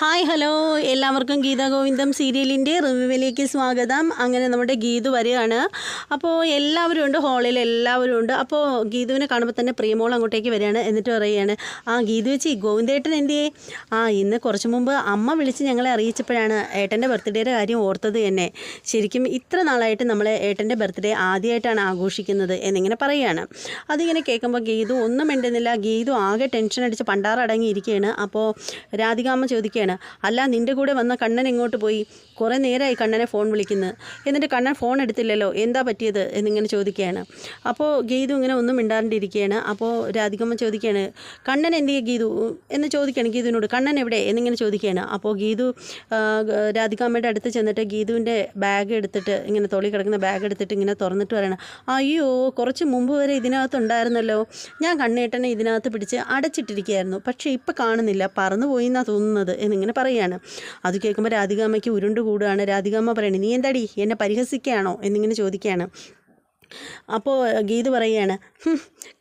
Hi hello. എല്ലാവർക്കും ഗീതാ ഗോവിന്ദം സീരിയലിന്റെ റിവ്യൂവിലേക്ക് സ്വാഗതം. അങ്ങനെ നമ്മുടെ ഗീതു വരികയാണ്. അപ്പോൾ എല്ലാവരും ഉണ്ട് ഹാളിൽ എല്ലാവരും ഉണ്ട്. അപ്പോൾ ഗീതുവിനെ കാണുമ്പോൾ തന്നെ പ്രിയമോൾ അങ്ങോട്ടേക്ക് വരികയാണ് എന്നിട്ട് പറയുകയാണ് ആ ഗീതു വെച്ചി ഗോവിന്ദേട്ടൻ എന്തിയേ? ആ ഇന്ന് കുറച്ച് മുമ്പ് അമ്മ വിളിച്ച് ഞങ്ങളെ അറിയിച്ചപ്പോഴാണ് ഏട്ടന്റെ ബർത്ത്ഡേയുടെ കാര്യം ഓർത്തത് തന്നെ ശരിക്കും ഇത്ര നാളായിട്ട് നമ്മൾ ഏട്ടന്റെ ബർത്ത്ഡേ ആദ്യമായിട്ടാണ് ആഘോഷിക്കുന്നത് എന്നിങ്ങനെ പറയുകയാണ്. അതിങ്ങനെ കേൾക്കുമ്പോൾ ഗീതു ഒന്നും മിണ്ടുന്നില്ല. ഗീതു ആകെ ടെൻഷൻ അടിച്ച് പണ്ടാറടങ്ങിയിരിക്കുകയാണ്. അപ്പോൾ രാധികാമ്മ ചോദിക്കുകയാണ് അല്ല നിന്റെ കൂടെ വന്ന കണ്ണൻ എങ്ങോട്ട് പോയി? കുറേ നേരമായി കണ്ണനെ ഫോൺ വിളിക്കുന്നത് എന്നിട്ട് കണ്ണൻ ഫോൺ എടുത്തില്ലല്ലോ എന്താ പറ്റിയത് എന്നിങ്ങനെ ചോദിക്കുകയാണ്. അപ്പോൾ ഗീതു ഇങ്ങനെ ഒന്നും മിണ്ടാണ്ടിരിക്കുകയാണ്. അപ്പോൾ രാധികമ്മ ചോദിക്കുകയാണ് കണ്ണൻ എന്ത് ഗീതു? എന്ന് ചോദിക്കുകയാണ് ഗീതുവിനോട്. കണ്ണൻ എവിടെ? എന്നിങ്ങനെ ചോദിക്കുകയാണ്. അപ്പോൾ ഗീതു രാധികാമ്മയുടെ അടുത്ത് ചെന്നിട്ട് ഗീതുവിന്റെ ബാഗ് എടുത്തിട്ട് ഇങ്ങനെ തൊളി കിടക്കുന്ന ബാഗ് എടുത്തിട്ട് ഇങ്ങനെ തുറന്നിട്ട് പറയണം അയ്യോ കുറച്ച് മുമ്പ് വരെ ഇതിനകത്തുണ്ടായിരുന്നല്ലോ ഞാൻ കണ്ണേട്ടനെ ഇതിനകത്ത് പിടിച്ച് അടച്ചിട്ടിരിക്കുകയായിരുന്നു. പക്ഷേ ഇപ്പോൾ കാണുന്നില്ല. പറന്നു പോയി എന്നാണ് തോന്നുന്നത് എന്നിങ്ങനെ പറയുകയാണ് അത് കേൾക്കുമ്പോൾ രാധികാമ്മയ്ക്ക് ഉരുണ്ട് കൂടുകയാണ്. രാധികാമ്മ പറയണേ നീ എന്താടി? എന്നെ പരിഹസിക്കുകയാണോ? എന്നിങ്ങനെ ചോദിക്കുകയാണ്. അപ്പോൾ ഗീത് പറയുകയാണ്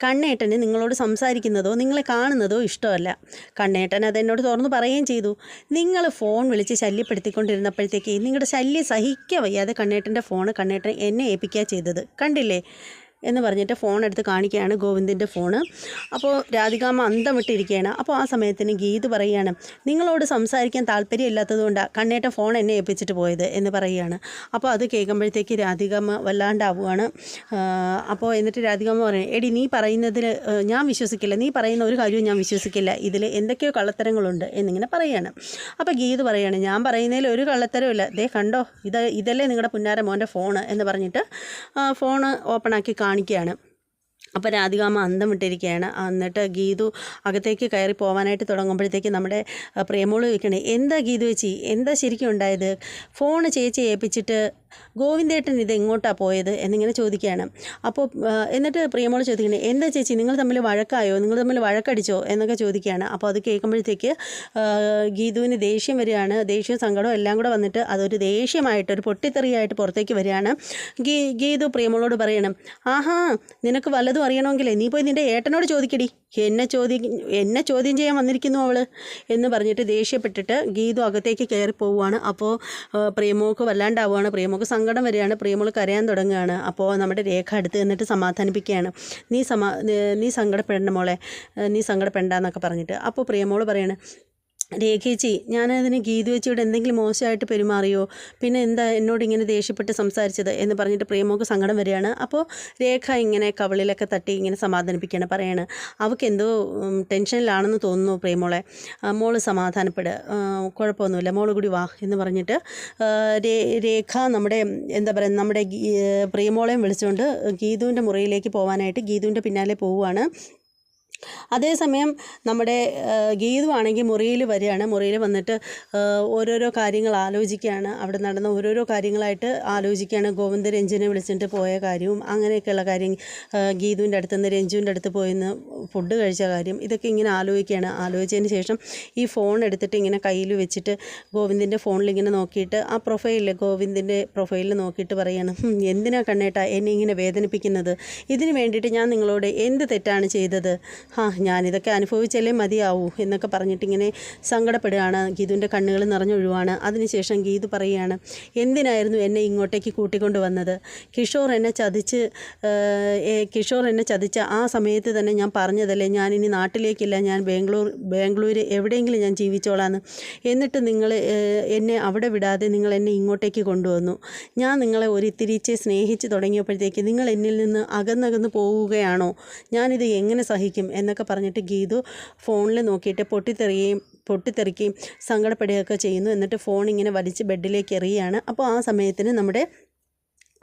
കണ്ണേട്ടനെ നിങ്ങളോട് സംസാരിക്കുന്നതോ നിങ്ങളെ കാണുന്നതോ ഇഷ്ടമല്ല. കണ്ണേട്ടൻ അതെന്നോട് തുറന്ന് പറയുകയും ചെയ്തു. നിങ്ങൾ ഫോൺ വിളിച്ച് ശല്യപ്പെടുത്തിക്കൊണ്ടിരുന്നപ്പോഴത്തേക്ക് നിങ്ങളുടെ ശല്യം സഹിക്കാൻ വയ്യാതെ കണ്ണേട്ടന്റെ ഫോൺ കണ്ണേട്ടൻ എന്നെ ഏൽപ്പിക്കുക ചെയ്തത്. കണ്ടില്ലേ? എന്ന് പറഞ്ഞിട്ട് ഫോൺ എടുത്ത് കാണിക്കുകയാണ് ഗോവിന്ദിന്റെ ഫോണ് അപ്പോൾ രാധികാമ്മ അന്തം വിട്ടിരിക്കുകയാണ്. അപ്പോൾ ആ സമയത്തിന് ഗീത് പറയുകയാണ് നിങ്ങളോട് സംസാരിക്കാൻ താല്പര്യമില്ലാത്തതുകൊണ്ടാണ് കണ്ണേട്ട ഫോൺ എന്നെ ഏൽപ്പിച്ചിട്ട് പോയത് എന്ന് പറയുകയാണ്. അപ്പോൾ അത് കേൾക്കുമ്പോഴത്തേക്ക് രാധികാമ്മ വല്ലാണ്ടാവുകയാണ്. അപ്പോൾ എന്നിട്ട് രാധികാമ്മ പറയും എടി നീ പറയുന്നതിൽ ഞാൻ വിശ്വസിക്കില്ല. നീ പറയുന്ന ഒരു കാര്യവും ഞാൻ വിശ്വസിക്കില്ല. ഇതിൽ എന്തൊക്കെയോ കള്ളത്തരങ്ങളുണ്ട് എന്നിങ്ങനെ പറയുകയാണ് അപ്പോൾ ഗീത് പറയുകയാണ് ഞാൻ പറയുന്നതിൽ ഒരു കള്ളത്തരമില്ല ദേ കണ്ടോ ഇത് ഇതല്ലേ നിങ്ങളുടെ പുന്നാര മോന്റെ ഫോണ് എന്ന് പറഞ്ഞിട്ട് ഫോണ് ഓപ്പണാക്കി കാണിക്കുകയാണ്. അപ്പോൾ രാധികാമ്മ അന്തം വിട്ടിരിക്കുകയാണ് എന്നിട്ട് ഗീതു അകത്തേക്ക് കയറി പോകാനായിട്ട് തുടങ്ങുമ്പോഴത്തേക്ക് നമ്മുടെ പ്രേമോൾ ചോദിക്കണേ എന്താ ഗീതു ചേച്ചി എന്താ ശരിക്കും ഉണ്ടായത്? ഫോൺ ചേച്ചി ഏൽപ്പിച്ചിട്ട് ഗോവിന്ദേട്ടൻ ഇത് എങ്ങോട്ടാണ് പോയത് എന്നിങ്ങനെ ചോദിക്കുകയാണ്. അപ്പോൾ എന്നിട്ട് പ്രിയമോൾ ചോദിക്കണേ എന്താ ചേച്ചി നിങ്ങൾ തമ്മിൽ വഴക്കായോ? നിങ്ങൾ തമ്മിൽ വഴക്കടിച്ചോ? എന്നൊക്കെ ചോദിക്കുകയാണ്. അപ്പോൾ അത് കേൾക്കുമ്പോഴത്തേക്ക് ഗീതുവിന് ദേഷ്യം വരികയാണ്. ദേഷ്യവും സങ്കടവും എല്ലാം കൂടെ വന്നിട്ട് അതൊരു ദേഷ്യമായിട്ട് ഒരു പൊട്ടിത്തെറിയായിട്ട് പുറത്തേക്ക് വരികയാണ്. ഗീ ഗീതു പ്രിയമോളോട് പറയണം ആഹാ നിനക്ക് വല്ലതും അറിയണമെങ്കിലേ നീ പോയി നിന്റെ ഏട്ടനോട് ചോദിക്കടി. എന്നെ ചോദ്യം എന്നെ ചോദ്യം ചെയ്യാൻ വന്നിരിക്കുന്നു അവൾ എന്ന് പറഞ്ഞിട്ട് ദേഷ്യപ്പെട്ടിട്ട് ഗീതു അകത്തേക്ക് കയറി പോവുകയാണ്. അപ്പോൾ പ്രിയമോക്ക് വല്ലാണ്ടാവുകയാണ്. പ്രിയമോക്ക് സങ്കടം വരികയാണ്. പ്രിയമോൾ കരയാൻ തുടങ്ങുകയാണ്. അപ്പോൾ നമ്മുടെ രേഖ അടുത്ത് നിന്നിട്ട് സമാധാനിപ്പിക്കുകയാണ്. നീ സമാ നീ സങ്കടപ്പെടേണ്ട മോളെ. നീ സങ്കടപ്പെടണ്ട എന്നൊക്കെ പറഞ്ഞിട്ട്. അപ്പോൾ പ്രിയമോൾ പറയാണ് രേഖേച്ചി ഞാനതിന് ഗീതു ചേച്ചിയോട് എന്തെങ്കിലും മോശമായിട്ട് പെരുമാറിയോ? പിന്നെ എന്താ എന്നോട് ഇങ്ങനെ ദേഷ്യപ്പെട്ട് സംസാരിച്ചത്? എന്ന് പറഞ്ഞിട്ട് പ്രേമോക്ക് സങ്കടം വരികയാണ്. അപ്പോൾ രേഖ ഇങ്ങനെ കവളിലൊക്കെ തട്ടി ഇങ്ങനെ സമാധാനിപ്പിക്കുകയാണ് പറയാണ്. അവൾക്ക് എന്തോ ടെൻഷനിലാണെന്ന് തോന്നുന്നു പ്രേമോളെ മോൾ ആ, കുഴപ്പമൊന്നുമില്ല. മോൾ കൂടി വാ എന്ന് പറഞ്ഞിട്ട് രേഖ നമ്മുടെ എന്താ പറയുക നമ്മുടെ പ്രിയമോളെയും വിളിച്ചുകൊണ്ട് ഗീതുവിന്റെ മുറിയിലേക്ക് പോകാനായിട്ട് ഗീതുവിന്റെ പിന്നാലെ പോവുകയാണ് അതേസമയം നമ്മുടെ ഗീതുവാണെങ്കിൽ മുറിയിൽ വരികയാണ്. മുറിയിൽ വന്നിട്ട് ഓരോരോ കാര്യങ്ങൾ ആലോചിക്കുകയാണ്. അവിടെ നടന്ന ഓരോരോ കാര്യങ്ങളായിട്ട് ആലോചിക്കുകയാണ്. ഗോവിന്ദ രഞ്ജുവിനെ വിളിച്ചിട്ട് പോയ കാര്യവും അങ്ങനെയൊക്കെയുള്ള കാര്യം ഗീതുവിന്റെ അടുത്ത് നിന്ന് രഞ്ജുവിന്റെ അടുത്ത് പോയിന്ന് ഫുഡ് കഴിച്ച കാര്യം ഇതൊക്കെ ഇങ്ങനെ ആലോചിക്കുകയാണ്. ആലോചിച്ചതിന് ശേഷം ഈ ഫോൺ എടുത്തിട്ട് ഇങ്ങനെ കയ്യിൽ വെച്ചിട്ട് ഗോവിന്ദിന്റെ ഫോണിൽ ഇങ്ങനെ നോക്കിയിട്ട് ആ പ്രൊഫൈലിൽ ഗോവിന്ദിന്റെ പ്രൊഫൈലിൽ നോക്കിയിട്ട് എന്തിനാണ് എന്തിനാ കണ്ണേട്ടാ എന്നെ ഇങ്ങനെ വേദനിപ്പിക്കുന്നത്? ഇതിന് വേണ്ടിയിട്ട് ഞാൻ നിങ്ങളോട് എന്ത് തെറ്റാണ് ചെയ്തത്? ആ ഞാനിതൊക്കെ അനുഭവിച്ചല്ലേ മതിയാവൂ എന്നൊക്കെ പറഞ്ഞിട്ടിങ്ങനെ സങ്കടപ്പെടുകയാണ്. ഗീതുവിന്റെ കണ്ണുകൾ നിറഞ്ഞൊഴുവാണ്. അതിനുശേഷം ഗീതു പറയുകയാണ് എന്തിനായിരുന്നു എന്നെ ഇങ്ങോട്ടേക്ക് കൂട്ടിക്കൊണ്ട് വന്നത്? കിഷോർ എന്നെ ചതിച്ച് കിഷോർ എന്നെ ചതിച്ച ആ സമയത്ത് തന്നെ ഞാൻ പറഞ്ഞതല്ലേ ഞാൻ ഇനി നാട്ടിലേക്കില്ല ഞാൻ ബാംഗ്ലൂർ ബാംഗ്ലൂർ എവിടെയെങ്കിലും ഞാൻ ജീവിച്ചോളാന്ന്. എന്നിട്ട് നിങ്ങൾ എന്നെ അവിടെ വിടാതെ നിങ്ങൾ എന്നെ ഇങ്ങോട്ടേക്ക് കൊണ്ടുവന്നു. ഞാൻ നിങ്ങളെ ഒരിത്തിരിച്ച് സ്നേഹിച്ച് തുടങ്ങിയപ്പോഴത്തേക്ക് നിങ്ങൾ എന്നിൽ നിന്ന് അകന്നകന്ന് പോവുകയാണോ? ഞാനിത് എങ്ങനെ സഹിക്കും? എന്നൊക്കെ പറഞ്ഞിട്ട് ഗീതു ഫോണിൽ നോക്കിയിട്ട് പൊട്ടിത്തെറിയുകയും പൊട്ടിത്തെറിക്കുകയും സങ്കടപ്പെടുകയൊക്കെ ചെയ്യുന്നു. എന്നിട്ട് ഫോൺ ഇങ്ങനെ വലിച്ച് ബെഡിലേക്ക് എറിയുകയാണ്. അപ്പോൾ ആ സമയത്തിന് നമ്മുടെ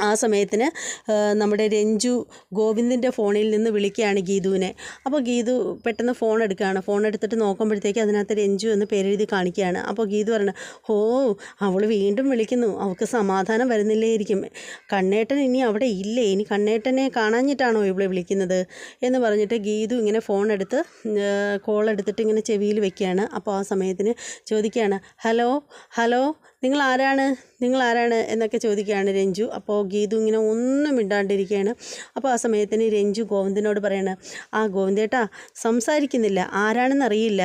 ആ സമയത്തിന് നമ്മുടെ രഞ്ജു ഗോവിന്ദിന്റെ ഫോണിൽ നിന്ന് വിളിക്കുകയാണ് ഗീതുവിനെ. അപ്പോൾ ഗീതു പെട്ടെന്ന് ഫോൺ എടുക്കുകയാണ്. ഫോൺ എടുത്തിട്ട് നോക്കുമ്പോഴത്തേക്ക് അതിനകത്ത് രഞ്ജു എന്ന് പേരെഴുതി കാണിക്കുകയാണ്. അപ്പോൾ ഗീതു പറഞ്ഞു ഓ അവൾ വീണ്ടും വിളിക്കുന്നു. അവൾക്ക് സമാധാനം വരുന്നില്ലേയിരിക്കും. കണ്ണേട്ടൻ ഇനി അവിടെ ഇല്ലേ? ഇനി കണ്ണേട്ടനെ കാണാഞ്ഞിട്ടാണോ ഇവളെ വിളിക്കുന്നത്? എന്ന് പറഞ്ഞിട്ട് ഗീതു ഇങ്ങനെ ഫോൺ എടുത്ത് കോൾ എടുത്തിട്ട് ഇങ്ങനെ ചെവിയിൽ വെക്കുകയാണ്. അപ്പോൾ ആ സമയത്തിന് ചോദിക്കുകയാണ് ഹലോ ഹലോ നിങ്ങൾ ആരാണ് നിങ്ങൾ ആരാണ് എന്നൊക്കെ ചോദിക്കുകയാണ് രഞ്ജു. അപ്പോൾ ഗീതു ഇങ്ങനെ ഒന്നും മിണ്ടാണ്ടിരിക്കുകയാണ്. അപ്പോൾ ആ സമയത്തിന് രഞ്ജു ഗോവിന്ദനോട് പറയാണ് ആ ഗോവിന്ദേട്ടാ സംസാരിക്കുന്നില്ല. ആരാണെന്ന് അറിയില്ല.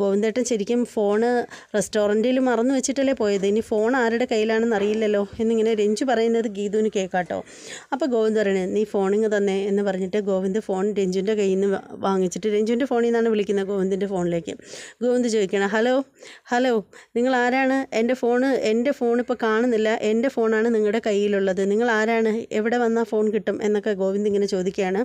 ഗോവിന്ദേട്ടൻ ശരിക്കും ഫോണ് റെസ്റ്റോറന്റിൽ മറന്നു വെച്ചിട്ടല്ലേ പോയത്. ഇനി ഫോൺ ആരുടെ കയ്യിലാണെന്ന് അറിയില്ലല്ലോ. എന്നിങ്ങനെ രഞ്ജു പറയുന്നത് ഗീതുവിന് കേൾക്കാട്ടോ. അപ്പോൾ ഗോവിന്ദ് പറയണേ നീ ഫോണിങ് തന്നെ എന്ന് പറഞ്ഞിട്ട് ഗോവിന്ദ് ഫോൺ രഞ്ജുവിന്റെ കയ്യിൽ നിന്ന് വാങ്ങിച്ചിട്ട് രഞ്ജുവിന്റെ ഫോണിൽ നിന്നാണ് വിളിക്കുന്നത് ഗോവിന്ദിന്റെ ഫോണിലേക്ക്. ഗോവിന്ദ് ചോദിക്കണം ഹലോ ഹലോ നിങ്ങൾ ആരാണ് എന്റെ ഫോണ് എന്റെ ഫോൺ ഇപ്പോൾ കാണുന്നില്ല. എന്റെ ഫോണാണ് നിങ്ങളുടെ കയ്യിലുള്ളത്. നിങ്ങൾ ആരാണ് എവിടെ വന്നാൽ ഫോൺ കിട്ടും? എന്നൊക്കെ ഗോവിന്ദ് ഇങ്ങനെ ചോദിക്കുകയാണ്.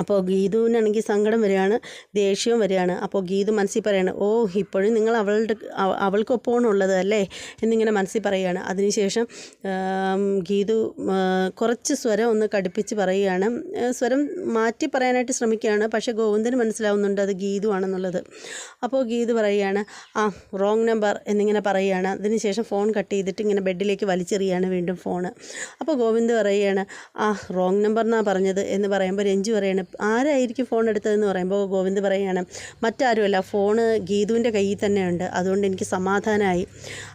അപ്പോൾ ഗീതുവിനാണെങ്കിൽ സങ്കടം വരികയാണ് ദേഷ്യവും വരികയാണ്. അപ്പോൾ ഗീതു മനസ്സിൽ പറയാണ് ഓ ഇപ്പോഴും നിങ്ങൾ അവളുടെ അവ- അവൾക്കൊപ്പമാണ് ഉള്ളത് അല്ലേ? എന്നിങ്ങനെ മനസ്സിൽ പറയുകയാണ്. അതിനുശേഷം ഗീതു കുറച്ച് സ്വരം ഒന്ന് കടുപ്പിച്ച് പറയുകയാണ്. സ്വരം മാറ്റി പറയാനായിട്ട് ശ്രമിക്കുകയാണ് പക്ഷേ ഗോവിന്ദന് മനസ്സിലാവുന്നുണ്ട് അത് ഗീതു ആണെന്നുള്ളത്. അപ്പോൾ ഗീതു പറയുകയാണ് ആ റോങ് നമ്പർ എന്നിങ്ങനെ പറയുകയാണ്. അതിനുശേഷം ഫോൺ കട്ട് ചെയ്തിട്ട് ഇങ്ങനെ ബെഡിലേക്ക് വലിച്ചെറിയാണ് വീണ്ടും ഫോണ്. അപ്പോൾ ഗോവിന്ദ് പറയുകയാണ് ആ റോങ് നമ്പർ എന്നാണ് പറഞ്ഞത് എന്ന് പറയുമ്പോൾ രഞ്ജു പറയാണ് ആരായിരിക്കും ഫോൺ എടുത്തതെന്ന് പറയുമ്പോൾ ഗോവിന്ദ് പറയുകയാണ് മറ്റാരുമല്ല ഫോണ് ഗീതുവിന്റെ കയ്യിൽ തന്നെയുണ്ട്. അതുകൊണ്ട് എനിക്ക് സമാധാനമായി.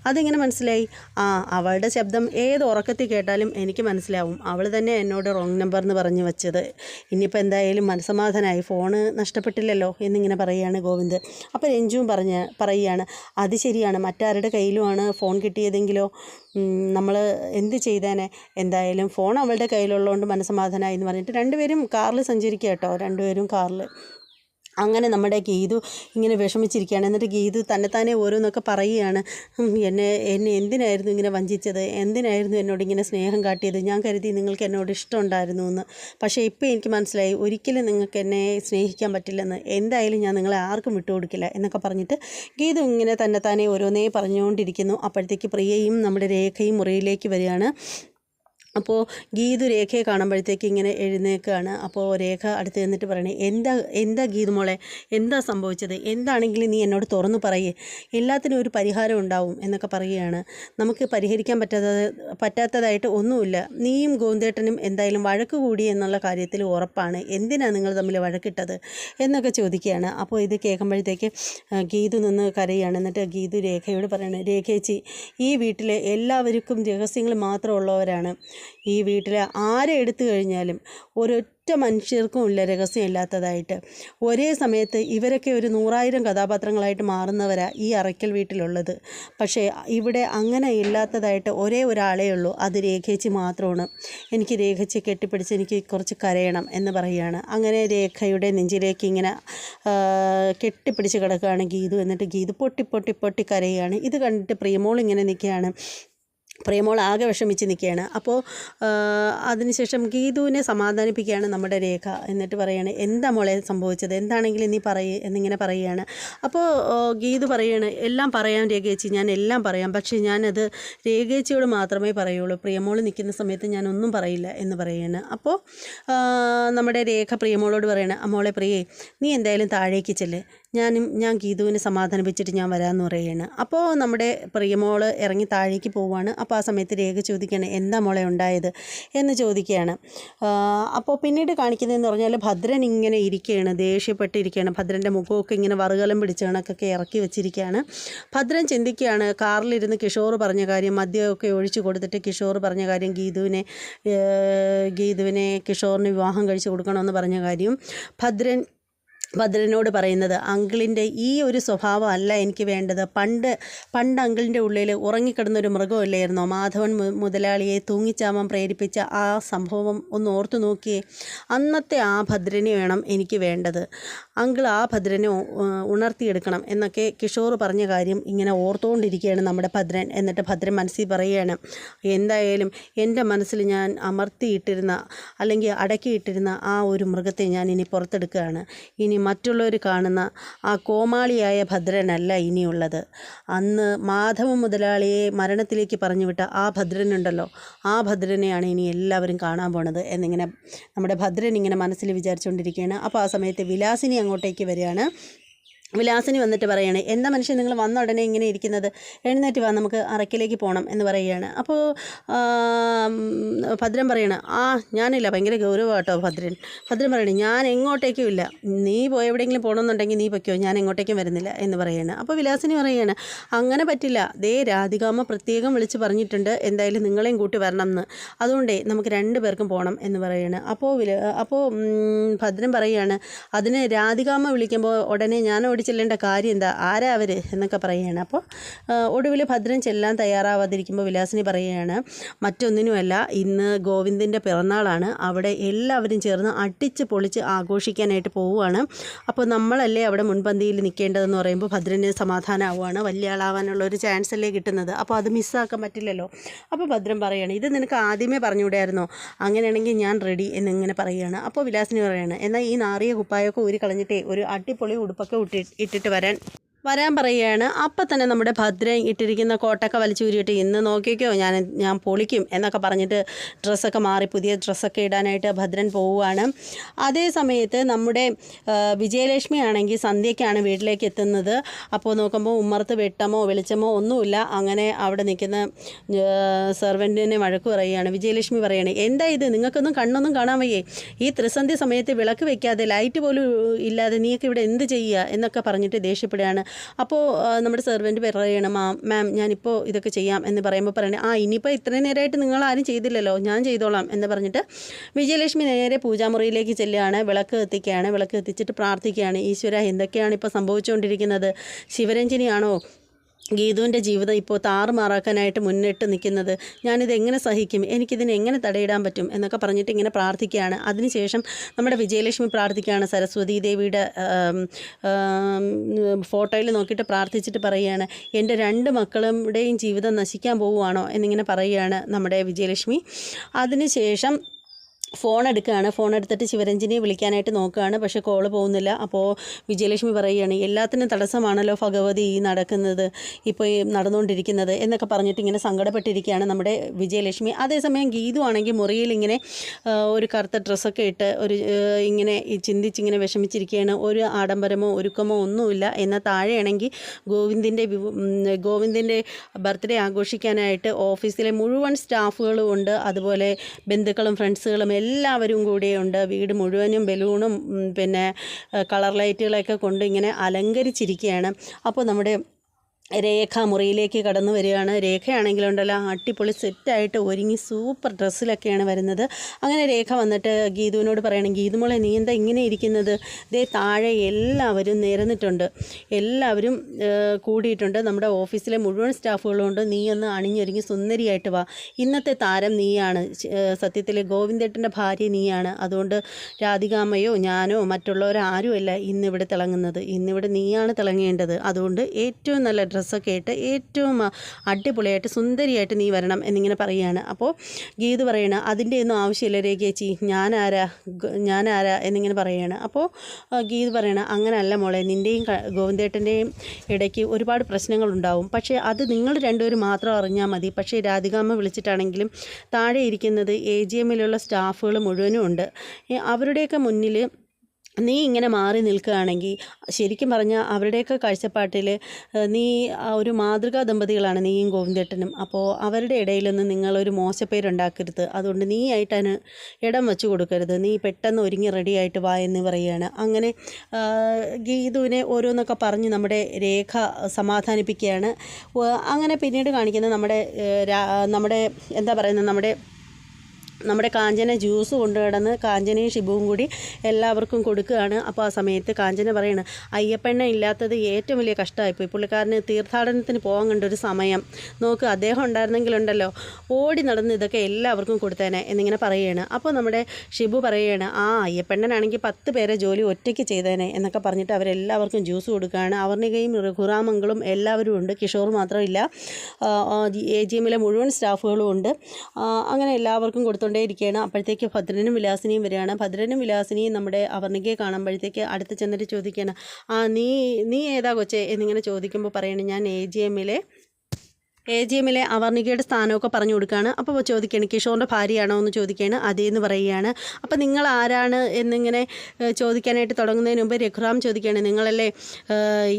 അതെങ്ങനെ മനസ്സിലായി. ആ അവളുടെ ശബ്ദം ഏത് ഉറക്കത്തിൽ കേട്ടാലും എനിക്ക് മനസ്സിലാവും. അവൾ തന്നെ എന്നോട് റോങ് നമ്പർ എന്ന് പറഞ്ഞു വെച്ചത്. ഇനിയിപ്പോൾ എന്തായാലും മനസ്സമാധാനമായി ഫോണ് നഷ്ടപ്പെട്ടില്ലല്ലോ എന്നിങ്ങനെ പറയുകയാണ് ഗോവിന്ദ്. അപ്പോൾ രഞ്ജുവും പറഞ്ഞ് പറയുകയാണ് അത് ശരിയാണ്. മറ്റാരുടെ കയ്യിലുമാണ് ഫോൺ കിട്ടിയതെങ്കിലോ? നമ്മൾ എന്ത് ചെയ്തേനെ? എന്തായാലും ഫോൺ അവളുടെ കയ്യിലുള്ളതുകൊണ്ട് മനസ്സമാധാനമായി എന്ന് പറഞ്ഞിട്ട് രണ്ടുപേരും കാറിൽ സഞ്ചരിക്കുക കേട്ടോ രണ്ടുപേരും കാറിൽ അങ്ങനെ നമ്മുടെ ഗീതു ഇങ്ങനെ വിഷമിച്ചിരിക്കുകയാണ്. എന്നിട്ട് ഗീതു തന്നെ തന്നെ ഓരോന്നൊക്കെ പറയുകയാണ്. എന്നെ എന്നെ എന്തിനായിരുന്നു ഇങ്ങനെ വഞ്ചിച്ചത്? എന്തിനായിരുന്നു എന്നോട് ഇങ്ങനെ സ്നേഹം കാട്ടിയത്? ഞാൻ കരുതി നിങ്ങൾക്ക് എന്നോട് ഇഷ്ടമുണ്ടായിരുന്നു എന്ന് പക്ഷേ ഇപ്പോൾ എനിക്ക് മനസ്സിലായി ഒരിക്കലും നിങ്ങൾക്ക് എന്നെ സ്നേഹിക്കാൻ പറ്റില്ലെന്ന്. എന്തായാലും ഞാൻ നിങ്ങളെ ആർക്കും വിട്ടുകൊടുക്കില്ല എന്നൊക്കെ പറഞ്ഞിട്ട് ഗീതു ഇങ്ങനെ തന്നെ തന്നെത്താനെ ഓരോന്നേ പറഞ്ഞുകൊണ്ടിരിക്കുന്നു. അപ്പോഴത്തേക്ക് പ്രിയയും നമ്മുടെ രേഖയും മുറിയിലേക്ക് വരികയാണ്. അപ്പോൾ ഗീതു രേഖയെ കാണുമ്പോഴത്തേക്ക് ഇങ്ങനെ എഴുന്നേക്കാണ്. അപ്പോൾ രേഖ അടുത്ത് നിന്നിട്ട് പറയണേ എന്താ എന്താ ഗീതു മോളെ എന്താ സംഭവിച്ചത്? എന്താണെങ്കിലും നീ എന്നോട് തുറന്നു പറയേ. എല്ലാത്തിനും ഒരു പരിഹാരം ഉണ്ടാവും എന്നൊക്കെ പറയുകയാണ്. നമുക്ക് പരിഹരിക്കാൻ പറ്റാത്ത പറ്റാത്തതായിട്ട് ഒന്നുമില്ല. നീയും ഗോന്തേട്ടനും എന്തായാലും വഴക്ക് കൂടി എന്നുള്ള കാര്യത്തിൽ ഉറപ്പാണ്. എന്തിനാണ് നിങ്ങൾ തമ്മിൽ വഴക്കിട്ടത്? എന്നൊക്കെ ചോദിക്കുകയാണ്. അപ്പോൾ ഇത് കേൾക്കുമ്പോഴത്തേക്ക് ഗീതു നിന്ന് കരയാണ്. എന്നിട്ട് ഗീതു രേഖയോട് പറയണേ രേഖേച്ചി ഈ വീട്ടിലെ എല്ലാവർക്കും രഹസ്യങ്ങൾ മാത്രമുള്ളവരാണ് ഈ വീട്ടിൽ ആരെ എടുത്തു കഴിഞ്ഞാലും ഒരൊറ്റ മനുഷ്യർക്കും ഇല്ല രഹസ്യമില്ലാത്തതായിട്ട്. ഒരേ സമയത്ത് ഇവരൊക്കെ ഒരു നൂറായിരം കഥാപാത്രങ്ങളായിട്ട് മാറുന്നവരാ ഈ അറയ്ക്കൽ വീട്ടിലുള്ളത്. പക്ഷേ ഇവിടെ അങ്ങനെ ഇല്ലാത്തതായിട്ട് ഒരേ ഒരാളേ ഉള്ളൂ. അത് രേഖേച്ചി മാത്രമാണ്. എനിക്ക് രേഖച്ചി കെട്ടിപ്പിടിച്ച് എനിക്ക് കുറച്ച് കരയണം എന്ന് പറയുകയാണ്. അങ്ങനെ രേഖയുടെ നെഞ്ചിലേക്ക് ഇങ്ങനെ കെട്ടിപ്പിടിച്ച് കിടക്കുകയാണ് ഗീതു. എന്നിട്ട് ഗീതു പൊട്ടി പൊട്ടി പൊട്ടി കരയുകയാണ്. ഇത് കണ്ടിട്ട് പ്രിയമോൾ ഇങ്ങനെ നിൽക്കുകയാണ്. പ്രേമോൾ ആകെ വിഷമിച്ച് നിൽക്കുകയാണ്. അപ്പോൾ അതിനുശേഷം ഗീതുവിനെ സമാധാനിപ്പിക്കുകയാണ് നമ്മുടെ രേഖ. എന്നിട്ട് പറയാണ് എന്താ മോളെ സംഭവിച്ചത്? എന്താണെങ്കിലും നീ പറയ എന്നിങ്ങനെ പറയുകയാണ്. അപ്പോൾ ഗീതു പറയാണ് എല്ലാം പറയാം രേഖേച്ചി ഞാൻ എല്ലാം പറയാം. പക്ഷേ ഞാനത് രേഖേച്ചിയോട് മാത്രമേ പറയുള്ളൂ. പ്രിയമോൾ നിൽക്കുന്ന സമയത്ത് ഞാൻ ഒന്നും പറയില്ല എന്ന് പറയുകയാണ് അപ്പോൾ നമ്മുടെ രേഖ പ്രിയമോളോട് പറയണം മോളെ പ്രിയേ നീ എന്തായാലും താഴേക്ക് ചെല്ല്. ഞാനും ഞാൻ ഗീതുവിനെ സമാധാനിപ്പിച്ചിട്ട് ഞാൻ വരാമെന്ന് പറയുകയാണ്. അപ്പോൾ നമ്മുടെ പ്രിയമോൾ ഇറങ്ങി താഴേക്ക് പോവുകയാണ് അപ്പോൾ ആ സമയത്ത് രേഖ ചോദിക്കുകയാണ് എന്താ മോളെ ഉണ്ടായത്? എന്ന് ചോദിക്കുകയാണ്. അപ്പോൾ പിന്നീട് കാണിക്കുന്നതെന്ന് പറഞ്ഞാൽ ഭദ്രൻ ഇങ്ങനെ ഇരിക്കുകയാണ് ദേഷ്യപ്പെട്ടിരിക്കുകയാണ്. ഭദ്രന്റെ മുഖമൊക്കെ ഇങ്ങനെ വറുകലം പിടിച്ച കണക്കൊക്കെ ഇറക്കി വെച്ചിരിക്കുകയാണ്. ഭദ്രൻ ചിന്തിക്കുകയാണ് കാറിലിരുന്ന് കിഷോർ പറഞ്ഞ കാര്യം മദ്യമൊക്കെ ഒഴിച്ചു കൊടുത്തിട്ട് കിഷോർ പറഞ്ഞ കാര്യം ഗീതുവിനെ ഗീതുവിനെ കിഷോറിന് വിവാഹം കഴിച്ചു കൊടുക്കണമെന്ന് പറഞ്ഞ കാര്യം. ഭദ്രൻ ഭദ്രനോട് പറയുന്നത് അങ്കിളിന്റെ ഈ ഒരു സ്വഭാവം അല്ല എനിക്ക് വേണ്ടത്. പണ്ട് പണ്ട് അങ്കിളിന്റെ ഉള്ളിൽ ഉറങ്ങിക്കിടന്നൊരു മൃഗമല്ലായിരുന്നോ? മാധവൻ മുതലാളിയെ തൂങ്ങിച്ചാവാൻ പ്രേരിപ്പിച്ച ആ സംഭവം ഒന്ന് ഓർത്തു നോക്കിയേ. അന്നത്തെ ആ ഭദ്രനെ വേണം എനിക്ക് വേണ്ടത്. അങ്കിൾ ആ ഭദ്രനെ ഉണർത്തിയെടുക്കണം. എന്നൊക്കെ കിഷോർ പറഞ്ഞ കാര്യം ഇങ്ങനെ ഓർത്തുകൊണ്ടിരിക്കുകയാണ് നമ്മുടെ ഭദ്രൻ. എന്നിട്ട് ഭദ്രൻ മനസ്സിൽ പറയുകയാണ് എന്തായാലും എന്റെ മനസ്സിൽ ഞാൻ അമർത്തിയിട്ടിരുന്ന അല്ലെങ്കിൽ അടക്കിയിട്ടിരുന്ന ആ ഒരു മൃഗത്തെ ഞാൻ ഇനി പുറത്തെടുക്കുകയാണ്. ഇനി മറ്റുള്ളവർ കാണുന്ന ആ കോമാളിയായ ഭദ്രനല്ല ഇനിയുള്ളത്. അന്ന് മാധവ മുതലാളിയെ മരണത്തിലേക്ക് പറഞ്ഞു വിട്ട ആ ഭദ്രനുണ്ടല്ലോ ആ ഭദ്രനെയാണ് ഇനി എല്ലാവരും കാണാൻ പോണത് എന്നിങ്ങനെ നമ്മുടെ ഭദ്രൻ ഇങ്ങനെ മനസ്സിൽ വിചാരിച്ചുകൊണ്ടിരിക്കുകയാണ് അപ്പോൾ ആ സമയത്ത് വിലാസിനി അങ്ങോട്ടേക്ക് വരികയാണ്. വിലാസിനി വന്നിട്ട് പറയാണ് എന്താ മനുഷ്യൻ നിങ്ങൾ വന്ന ഉടനെ ഇങ്ങനെ ഇരിക്കുന്നത്? എഴുന്നേറ്റ് വാ നമുക്ക് അറക്കിലേക്ക് പോകണം എന്ന് പറയുകയാണ് അപ്പോൾ ഭദ്രൻ പറയണ ആ ഞാനില്ല ഭയങ്കര ഗൗരവം കേട്ടോ ഭദ്രൻ. ഭദ്രൻ പറയണേ ഞാൻ എങ്ങോട്ടേക്കും ഇല്ല. നീ പോയി എവിടെയെങ്കിലും പോകണമെന്നുണ്ടെങ്കിൽ നീ പൊയ്ക്കോ ഞാൻ എങ്ങോട്ടേക്കും വരുന്നില്ല എന്ന് പറയാണ്. അപ്പോൾ വിലാസിനി പറയുകയാണ് അങ്ങനെ പറ്റില്ല. ദേ രാധികാമ പ്രത്യേകം വിളിച്ച് പറഞ്ഞിട്ടുണ്ട് എന്തായാലും നിങ്ങളെയും കൂട്ടി വരണം എന്ന്. അതുകൊണ്ടേ നമുക്ക് രണ്ട് പേർക്കും പോകണം എന്ന് പറയാണ്. അപ്പോൾ അപ്പോൾ ഭദ്രൻ പറയുകയാണ് അതിന് രാധികാമ വിളിക്കുമ്പോൾ ഉടനെ ഞാൻ ഓടി ചെല്ലേണ്ട കാര്യം എന്താ ആരാ അവർ എന്നൊക്കെ പറയുകയാണ്. അപ്പോൾ ഒടുവിൽ ഭദ്രൻ ചെല്ലാൻ തയ്യാറാവാതിരിക്കുമ്പോൾ വിലാസിനി പറയുകയാണ് മറ്റൊന്നിനുമല്ല ഇന്ന് ഗോവിന്ദിന്റെ പിറന്നാളാണ്. അവിടെ എല്ലാവരും ചേർന്ന് അടിച്ച് പൊളിച്ച് ആഘോഷിക്കാനായിട്ട് പോവുകയാണ്. അപ്പോൾ നമ്മളല്ലേ അവിടെ മുൻപന്തിയിൽ നിൽക്കേണ്ടതെന്ന് പറയുമ്പോൾ ഭദ്രന് സമാധാനമാവുകയാണ് വലിയ ആളാവാനുള്ള ഒരു ചാൻസ് അല്ലേ കിട്ടുന്നത്. അപ്പോൾ അത് മിസ്സാക്കാൻ പറ്റില്ലല്ലോ. അപ്പോൾ ഭദ്രൻ പറയുകയാണ് ഇത് നിനക്ക് ആദ്യമേ പറഞ്ഞുകൂടായിരുന്നോ? അങ്ങനെയാണെങ്കിൽ ഞാൻ റെഡി എന്നിങ്ങനെ പറയുകയാണ്. അപ്പോൾ വിലാസിനി പറയുകയാണ് എന്നാൽ ഈ നാറിയ കുപ്പായൊക്കെ ഊരി കളഞ്ഞിട്ടേ ഒരു അടിപൊളി ഉടുപ്പൊക്കെ ഇട്ടി ഇട്ടിട്ട് വരാൻ വരാൻ പറയുകയാണ്. അപ്പം തന്നെ നമ്മുടെ ഭദ്ര ഇട്ടിരിക്കുന്ന കോട്ടൊക്കെ വലിച്ചൂരിയിട്ട് ഇന്ന് നോക്കിക്കോ ഞാൻ ഞാൻ പൊളിക്കും എന്നൊക്കെ പറഞ്ഞിട്ട് ഡ്രസ്സൊക്കെ മാറി പുതിയ ഡ്രസ്സൊക്കെ ഇടാനായിട്ട് ഭദ്രൻ പോവുകയാണ്. അതേ സമയത്ത് നമ്മുടെ വിജയലക്ഷ്മി ആണെങ്കിൽ സന്ധ്യയ്ക്കാണ് വീട്ടിലേക്ക് എത്തുന്നത്. അപ്പോൾ നോക്കുമ്പോൾ ഉമ്മർത്ത് വെട്ടമോ വെളിച്ചമോ ഒന്നുമില്ല. അങ്ങനെ അവിടെ നിൽക്കുന്ന സെർവന്റിനെ വഴക്ക് പറയുകയാണ്. വിജയലക്ഷ്മി പറയുകയാണ് എന്താ ഇത്? നിങ്ങൾക്കൊന്നും കണ്ണൊന്നും കാണാൻ വയ്യേ. ഈ ത്രിസന്ധി സമയത്ത് വിളക്ക് വെക്കാതെ ലൈറ്റ് പോലും ഇല്ലാതെ നീയൊക്കെ ഇവിടെ എന്ത് ചെയ്യുക? എന്നൊക്കെ പറഞ്ഞിട്ട് ദേഷ്യപ്പെടുകയാണ്. അപ്പോൾ നമ്മുടെ സെർവന്റ് പറയണം മാം മാം ഞാനിപ്പോൾ ഇതൊക്കെ ചെയ്യാം എന്ന് പറയുമ്പോൾ പറയണേ ആ ഇനിയിപ്പോൾ ഇത്രയും നേരമായിട്ട് നിങ്ങൾ ആരും ചെയ്തില്ലല്ലോ ഞാൻ ചെയ്തോളാം എന്ന് പറഞ്ഞിട്ട് വിജയലക്ഷ്മി നേരെ പൂജാമുറിയിലേക്ക് ചെല്ലുകയാണ് വിളക്ക് എത്തിക്കുകയാണ് വിളക്ക് എത്തിച്ചിട്ട് പ്രാർത്ഥിക്കുകയാണ് ഈശ്വര എന്തൊക്കെയാണ് ഇപ്പോൾ സംഭവിച്ചുകൊണ്ടിരിക്കുന്നത്? ശിവരഞ്ജിനിയാണോ? ഗീതുവിന്റെ ജീവിതം ഇപ്പോൾ താറുമാറാക്കാനായിട്ട് മുന്നിട്ട് നിൽക്കുന്നത് ഞാനിത് എങ്ങനെ സഹിക്കും? എനിക്കിതിനെ എങ്ങനെ തടയിടാൻ പറ്റും? എന്നൊക്കെ പറഞ്ഞിട്ട് ഇങ്ങനെ പ്രാർത്ഥിക്കുകയാണ്. അതിനുശേഷം നമ്മുടെ വിജയലക്ഷ്മി പ്രാർത്ഥിക്കുകയാണ് സരസ്വതി ദേവിയുടെ ഫോട്ടോയിൽ നോക്കിയിട്ട് പ്രാർത്ഥിച്ചിട്ട് പറയുകയാണ് എന്റെ രണ്ട് മക്കളുടെയും ജീവിതം നശിക്കാൻ പോവുകയാണോ? എന്നിങ്ങനെ പറയുകയാണ് നമ്മുടെ വിജയലക്ഷ്മി. അതിനുശേഷം ഫോൺ എടുക്കുകയാണ് ഫോൺ എടുത്തിട്ട് ശിവരഞ്ജിനെ വിളിക്കാനായിട്ട് നോക്കുകയാണ്. പക്ഷേ കോൾ പോകുന്നില്ല. അപ്പോൾ വിജയലക്ഷ്മി പറയുകയാണ് എല്ലാത്തിനും തടസ്സമാണല്ലോ ഭഗവതി ഈ നടക്കുന്നത് ഇപ്പോൾ ഈ നടന്നുകൊണ്ടിരിക്കുന്നത് എന്നൊക്കെ പറഞ്ഞിട്ട് ഇങ്ങനെ സങ്കടപ്പെട്ടിരിക്കുകയാണ് നമ്മുടെ വിജയലക്ഷ്മി. അതേസമയം ഗീതു ആണെങ്കിൽ മുറിയിൽ ഇങ്ങനെ ഒരു കറുത്ത ഡ്രസ്സൊക്കെ ഇട്ട് ഒരു ഇങ്ങനെ ചിന്തിച്ചിങ്ങനെ വിഷമിച്ചിരിക്കുകയാണ്. ഒരു ആഡംബരമോ ഒരുക്കമോ ഒന്നുമില്ല. എന്നാൽ താഴെയാണെങ്കിൽ ഗോവിന്ദിന്റെ ഗോവിന്ദിന്റെ ബർത്ത്ഡേ ആഘോഷിക്കാനായിട്ട് ഓഫീസിലെ മുഴുവൻ സ്റ്റാഫുകളും ഉണ്ട്. അതുപോലെ ബന്ധുക്കളും ഫ്രണ്ട്സുകളും എല്ലാവരും കൂടിയുണ്ട്. വീട് മുഴുവനും ബലൂണും പിന്നെ കളർ ലൈറ്റുകളൊക്കെ കൊണ്ട് ഇങ്ങനെ അലങ്കരിച്ചിരിക്കുകയാണ്. അപ്പോൾ നമ്മുടെ രേഖ മുറിയിലേക്ക് കടന്നു വരികയാണ്. രേഖയാണെങ്കിലുണ്ടല്ലോ അടിപൊളി സെറ്റായിട്ട് ഒരുങ്ങി സൂപ്പർ ഡ്രസ്സിലൊക്കെയാണ് വരുന്നത്. അങ്ങനെ രേഖ വന്നിട്ട് ഗീതുവിനോട് പറയണം ഗീതുമോളെ നീ എന്താ ഇങ്ങനെ ഇരിക്കുന്നത്? ദേ താഴെ എല്ലാവരും നിരന്നിട്ടുണ്ട് എല്ലാവരും കൂടിയിട്ടുണ്ട്. നമ്മുടെ ഓഫീസിലെ മുഴുവൻ സ്റ്റാഫുകളുണ്ട്. നീ ഒന്ന് അണിഞ്ഞൊരുങ്ങി സുന്ദരിയായിട്ട് വാ. ഇന്നത്തെ താരം നീയാണ്. സത്യത്തിൽ ഗോവിന്ദേട്ടന്റെ ഭാര്യ നീയാണ്. അതുകൊണ്ട് രാധികാമ്മയോ ഞാനോ മറ്റുള്ളവരോ ആരുമല്ല ഇന്നിവിടെ തിളങ്ങുന്നത്. ഇന്നിവിടെ നീയാണ് തിളങ്ങേണ്ടത്. അതുകൊണ്ട് ഏറ്റവും നല്ല ഡ്രസ്സൊക്കെ ഇട്ട് ഏറ്റവും അടിപൊളിയായിട്ട് സുന്ദരിയായിട്ട് നീ വരണം എന്നിങ്ങനെ പറയുകയാണ്. അപ്പോൾ ഗീത് പറയണ അതിന്റെ ഒന്നും ആവശ്യമില്ല രേഖേച്ചി ഞാനാരാ? ഞാനാരാ? എന്നിങ്ങനെ പറയുകയാണ്. അപ്പോൾ ഗീത് പറയണ അങ്ങനല്ല മോളെ. നിന്റെയും ഗോവിന്ദേട്ടന്റെയും ഇടയ്ക്ക് ഒരുപാട് പ്രശ്നങ്ങളുണ്ടാവും. പക്ഷേ അത് നിങ്ങൾ രണ്ടുപേരും മാത്രം അറിഞ്ഞാൽ മതി. പക്ഷേ രാധികാമ്മ വിളിച്ചിട്ടാണെങ്കിലും താഴെ ഇരിക്കുന്നത് എ ജി എമ്മിലുള്ള സ്റ്റാഫുകൾ മുഴുവനും ഉണ്ട്. അവരുടെയൊക്കെ മുന്നിൽ നീ ഇങ്ങനെ മാറി നിൽക്കുകയാണെങ്കിൽ ശരിക്കും പറഞ്ഞാൽ അവരുടെയൊക്കെ കാഴ്ചപ്പാട്ടിൽ നീ ഒരു മാതൃകാ ദമ്പതികളാണ് നീയും ഗോവിന്ദേട്ടനും. അപ്പോൾ അവരുടെ ഇടയിലൊന്നും നിങ്ങളൊരു മോശപ്പേരുണ്ടാക്കരുത്. അതുകൊണ്ട് നീ ആയിട്ടതിന് ഇടം വെച്ച് കൊടുക്കരുത്. നീ പെട്ടെന്ന് ഒരുങ്ങി റെഡിയായിട്ട് വാ എന്ന് പറയുകയാണ്. അങ്ങനെ ഗീതുവിനെ ഓരോന്നൊക്കെ പറഞ്ഞ് നമ്മുടെ രേഖ സമാധാനിപ്പിക്കുകയാണ്. അങ്ങനെ പിന്നീട് കാണിക്കുന്ന നമ്മുടെ നമ്മുടെ എന്താ പറയുന്നത് നമ്മുടെ നമ്മുടെ കാഞ്ചന ജ്യൂസ് കൊണ്ടുകിടന്ന് കാഞ്ചനയും ഷിബുവും കൂടി എല്ലാവർക്കും കൊടുക്കുകയാണ്. അപ്പോൾ ആ സമയത്ത് കാഞ്ചന പറയണ് അയ്യപ്പെണ്ണ ഇല്ലാത്തത് ഏറ്റവും വലിയ കഷ്ടമായിപ്പോയി പുള്ളിക്കാരന് തീർത്ഥാടനത്തിന് പോകാൻ കണ്ട ഒരു സമയം. നോക്ക് അദ്ദേഹം ഉണ്ടായിരുന്നെങ്കിലുണ്ടല്ലോ ഓടി നടന്ന് ഇതൊക്കെ എല്ലാവർക്കും കൊടുത്തേനെ എന്നിങ്ങനെ പറയുകയാണ്. അപ്പോൾ നമ്മുടെ ഷിബു പറയുകയാണ് ആ അയ്യപ്പെണ്ണനാണെങ്കിൽ പത്ത് പേരെ ജോലി ഒറ്റയ്ക്ക് ചെയ്തേനെ എന്നൊക്കെ പറഞ്ഞിട്ട് അവരെല്ലാവർക്കും ജ്യൂസ് കൊടുക്കുകയാണ്. അവർണികയും ഖുറാമംഗളും എല്ലാവരും ഉണ്ട്. കിഷോർ മാത്രമില്ല. എ ജി എമ്മിലെ മുഴുവൻ സ്റ്റാഫുകളും ഉണ്ട്. അങ്ങനെ എല്ലാവർക്കും കൊടുത്തുകൊണ്ടേ ഇരിക്കുകയാണ് അപ്പോഴത്തേക്ക് ഭദ്രനും വിലാസിനിയും വരികയാണ്. ഭദ്രനും വിലാസിനിയും നമ്മുടെ അവർണികയെ കാണുമ്പോഴത്തേക്ക് അടുത്ത് ചെന്നിട്ട് ചോദിക്കുകയാണ് ആ നീ നീ ഏതാ കൊച്ചേ? എന്നിങ്ങനെ ചോദിക്കുമ്പോൾ പറയണേ ഞാൻ എ ജി എമ്മിലെ എ ജി എമ്മിലെ അവർണികയുടെ സ്ഥാനമൊക്കെ പറഞ്ഞു കൊടുക്കുകയാണ്. അപ്പോൾ ചോദിക്കുകയാണ് കിഷോറിന്റെ ഭാര്യയാണോ എന്ന് ചോദിക്കുകയാണ് അതേന്ന് പറയുകയാണ്. അപ്പോൾ നിങ്ങൾ ആരാണ് എന്നിങ്ങനെ ചോദിക്കാനായിട്ട് തുടങ്ങുന്നതിന് മുമ്പ് രഘുറാം ചോദിക്കുകയാണ് നിങ്ങളല്ലേ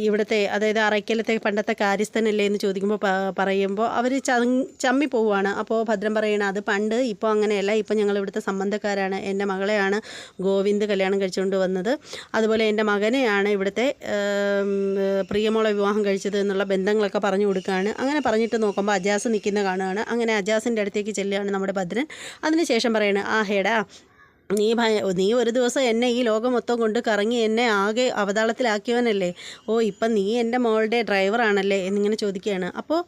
ഇവിടുത്തെ അതായത് അറയ്ക്കലത്തെ പണ്ടത്തെ കാര്യസ്ഥനല്ലേ എന്ന് ചോദിക്കുമ്പോൾ പറയുമ്പോൾ അവർ ചമ്മി പോവുകയാണ്. അപ്പോൾ ഭദ്രം പറയണം അത് പണ്ട് ഇപ്പോൾ അങ്ങനെയല്ല ഇപ്പോൾ ഞങ്ങൾ ഇവിടുത്തെ സംബന്ധക്കാരാണ്. എന്റെ മകളെയാണ് ഗോവിന്ദ് കല്യാണം കഴിച്ചുകൊണ്ട് വന്നത്. അതുപോലെ എന്റെ മകനെയാണ് ഇവിടുത്തെ പ്രിയമോളെ വിവാഹം കഴിച്ചത് എന്നുള്ള ബന്ധങ്ങളൊക്കെ പറഞ്ഞു കൊടുക്കുകയാണ്. അങ്ങനെ പറഞ്ഞിട്ട് നോക്കുമ്പോൾ അജാസ് നിൽക്കുന്ന കാണുകയാണ് അങ്ങനെ അജാസിന്റെ അടുത്തേക്ക് ചെല്ലുകയാണ് നമ്മുടെ ഭദ്രൻ. അതിനുശേഷം പറയുന്നത് ആ ഹേടാ നീ ഭയ നീ ഒരു ദിവസം എന്നെ ഈ ലോകം മൊത്തം കൊണ്ട് കറങ്ങി എന്നെ ആകെ അവതാളത്തിലാക്കിയവനല്ലേ? ഓ ഇപ്പം നീ എന്റെ മോളുടെ ഡ്രൈവറാണല്ലേ എന്നിങ്ങനെ ചോദിക്കുകയാണ്. അപ്പോൾ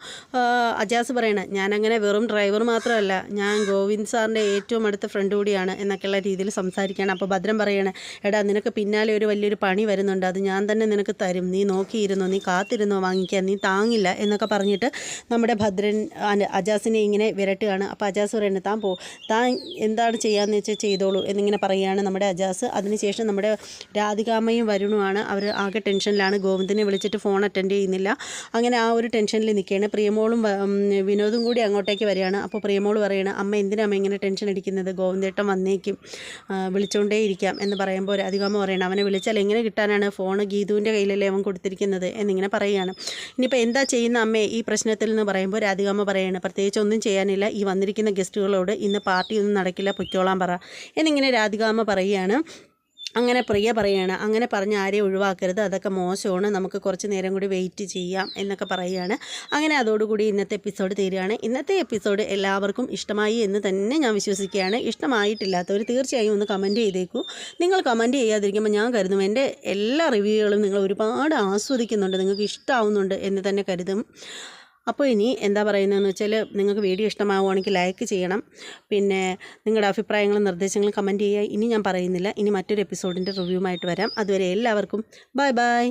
അജാസ് പറയണ ഞാനങ്ങനെ വെറും ഡ്രൈവർ മാത്രമല്ല ഞാൻ ഗോവിന്ദ് സാറിന്റെ ഏറ്റവും അടുത്ത ഫ്രണ്ട് കൂടിയാണ് എന്നൊക്കെയുള്ള രീതിയിൽ സംസാരിക്കുകയാണ്. അപ്പോൾ ഭദ്രം പറയണ എടാ നിനക്ക് പിന്നാലെ ഒരു വലിയൊരു പണി വരുന്നുണ്ട് അത് ഞാൻ തന്നെ നിനക്ക് തരും. നീ നോക്കിയിരുന്നോ നീ കാത്തിരുന്നോ വാങ്ങിക്കാൻ നീ താങ്ങില്ല എന്നൊക്കെ പറഞ്ഞിട്ട് നമ്മുടെ ഭദ്രൻ അജാസിനെ ഇങ്ങനെ വിരട്ടുകയാണ്. അപ്പോൾ അജാസ് പറയുന്നത് താൻ പോ താൻ എന്താണ് ചെയ്യാന്ന് വെച്ചാൽ ചെയ്തോളൂ. എന്നിങ്ങനെ പറയുകയാണ് നമ്മുടെ അജാസ്. അതിനുശേഷം നമ്മുടെ രാധികാമ്മയും വരുണുമാണ്. അവർ ആകെ ടെൻഷനിലാണ്. ഗോവിന്ദനെ വിളിച്ചിട്ട് ഫോൺ അറ്റൻഡ് ചെയ്യുന്നില്ല. അങ്ങനെ ആ ഒരു ടെൻഷനിൽ നിൽക്കുകയാണ്. പ്രിയമോളും വിനോദും കൂടി അങ്ങോട്ടേക്ക് വരികയാണ്. അപ്പോൾ പ്രിയമോൾ പറയുകയാണ് അമ്മ എന്തിനാ അമ്മ ഇങ്ങനെ ടെൻഷൻ അടിക്കുന്നത്? ഗോവിന്ദേട്ടൻ വന്നേക്കും. വിളിച്ചുകൊണ്ടേ ഇരിക്കാം എന്ന് പറയുമ്പോൾ രാധികാമ്മ പറയണം അവനെ വിളിച്ചാൽ എങ്ങനെ കിട്ടാനാണ്? ഫോൺ ഗീതുവിന്റെ കയ്യിലല്ലേ അവൻ കൊടുത്തിരിക്കുന്നത്? എന്നിങ്ങനെ പറയുകയാണ്. ഇനിയിപ്പോൾ എന്താ ചെയ്യുന്ന അമ്മേ? ഈ പ്രശ്നത്തിൽ എന്ന് പറയുമ്പോൾ രാധികാമ്മ പറയുകയാണ് പ്രത്യേകിച്ച് ഒന്നും ചെയ്യാനില്ല. ഈ വന്നിരിക്കുന്ന ഗസ്റ്റുകളോട് ഇന്ന് പാർട്ടി ഒന്നും നടക്കില്ല. പൊയ്ക്കോളാൻ പറ. എന്നിങ്ങനെ രാധികാമ്മ പറയുകയാണ്. അങ്ങനെ പ്രിയ പറയുകയാണ്. അങ്ങനെ പറഞ്ഞ് ആരെയും ഒഴിവാക്കരുത്. അതൊക്കെ മോശമാണ്. നമുക്ക് കുറച്ച് നേരം കൂടി വെയിറ്റ് ചെയ്യാം എന്നൊക്കെ പറയുകയാണ്. അങ്ങനെ അതോടുകൂടി ഇന്നത്തെ എപ്പിസോഡ് തീരുകയാണ്. ഇന്നത്തെ എപ്പിസോഡ് എല്ലാവർക്കും ഇഷ്ടമായി എന്ന് തന്നെ ഞാൻ വിശ്വസിക്കുകയാണ്. ഇഷ്ടമായിട്ടില്ലാത്തവർ തീർച്ചയായും ഒന്ന് കമന്റ് ചെയ്തേക്കൂ. നിങ്ങൾ കമന്റ് ചെയ്യാതിരിക്കുമ്പോൾ ഞാൻ കരുതും എന്റെ എല്ലാ റിവ്യൂകളും നിങ്ങൾ ഒരുപാട് ആസ്വദിക്കുന്നുണ്ട്. നിങ്ങൾക്ക് ഇഷ്ടമാവുന്നുണ്ട് എന്ന് തന്നെ കരുതും. അപ്പോൾ ഇനി എന്താ പറയുന്നതെന്ന് വെച്ചാൽ നിങ്ങൾക്ക് വീഡിയോ ഇഷ്ടമാവുകയാണെങ്കിൽ ലൈക്ക് ചെയ്യണം. പിന്നെ നിങ്ങളുടെ അഭിപ്രായങ്ങളും നിർദ്ദേശങ്ങളും കമന്റ് ചെയ്യുക. ഇനി ഞാൻ പറയുന്നില്ല. ഇനി മറ്റൊരു എപ്പിസോഡിന്റെ റിവ്യൂമായിട്ട് വരാം. അതുവരെ എല്ലാവർക്കും ബൈ ബൈ